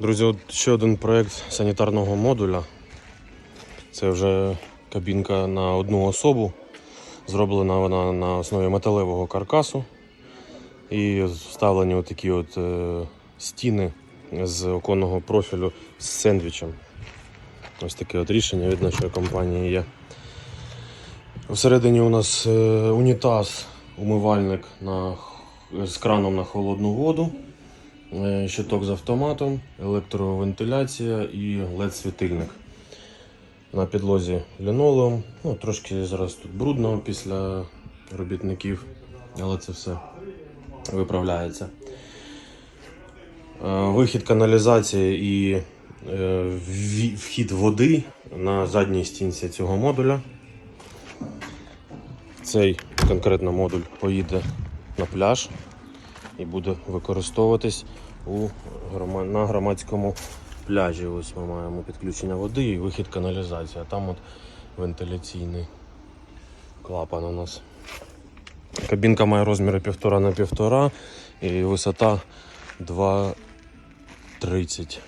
Друзі, от ще один проєкт санітарного модуля. Це вже кабінка на одну особу. Зроблена вона на основі металевого каркасу. І вставлені отакі от е, стіни з оконного профілю з сендвічем. Ось таке от рішення від нашої компанії є. Всередині у нас е, унітаз, умивальник на, з краном на холодну воду, щиток з автоматом, електровентиляція і LED-світильник. На підлозі лінолеум. Ну, трошки зараз тут брудно після робітників, але це все виправляється. Е, Вихід каналізації і е, вхід води на задній стінці цього модуля. Цей конкретно модуль поїде на пляж і буде використовуватись у на громадському пляжі. Ось ми маємо підключення води і вихід каналізації. А там от вентиляційний клапан у нас. Кабінка має розміри 1,5 на 1,5 і висота 2,30.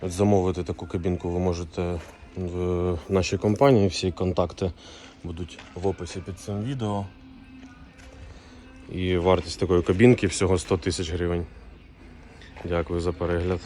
От Замовити таку кабінку ви можете в нашій компанії. Всі контакти будуть в описі під цим відео. І вартість такої кабінки всього 100 тисяч гривень. Дякую за перегляд.